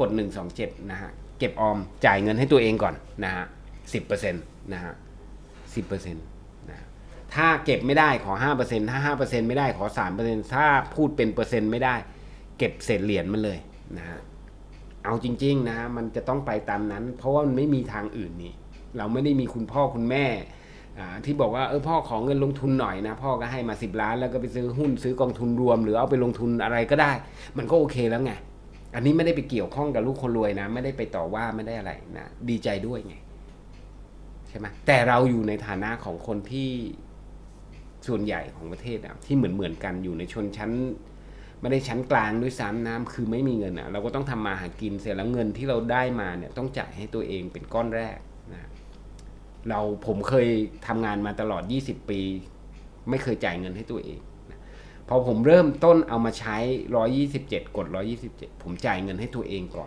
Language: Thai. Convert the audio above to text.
กด 127 นะฮะ เก็บออมจ่ายเงินให้ตัวเองก่อนนะฮะ10%นะฮะ10%นะฮะถ้าเก็บไม่ได้ขอ 5%ถ้า 5%ไม่ได้ขอ 3%ถ้าพูดเป็นเปอร์เซ็นต์ไม่ได้ เก็บเศษเหรียญมันเลยนะฮะเอาจริงๆนะฮะมันจะต้องไปตามนั้น เพราะว่ามันไม่มีทางอื่นนี่เราไม่ได้มีคุณพ่อคุณแม่ที่บอกว่าเออพ่อขอเงินลงทุนหน่อยนะ พ่อก็ให้มา 10 ล้านแล้วก็ไปซื้อหุ้นซื้อกองทุนรวม หรือเอาไปลงทุนอะไรก็ได้ มันก็โอเคแล้วไง อันนี้ไม่ได้ไปเกี่ยวข้องกับลูกคนรวยนะ ไม่ได้ไปต่อว่าไม่ได้อะไรนะดีใจด้วยไงใช่ไหมแต่เราอยู่ในฐานะของคนที่ส่วนใหญ่ของประเทศอะที่เหมือนเหมือนกันอยู่ในชนชั้น ไม่ได้ชั้นกลางด้วยซ้ำน้ำคือไม่มีเงินอะเราก็ต้องทำมาหากินเสร็จแล้วเงินที่เราได้มาเนี่ยต้องจ่ายให้ตัวเองเป็นก้อนแรกนะเราผมเคยทำงานมาตลอด 20 ปี ไม่เคยจ่ายเงินให้ตัวเอง พอผมเริ่มต้นเอามาใช้ 127 กด 127 ผมจ่ายเงินให้ตัวเองก่อน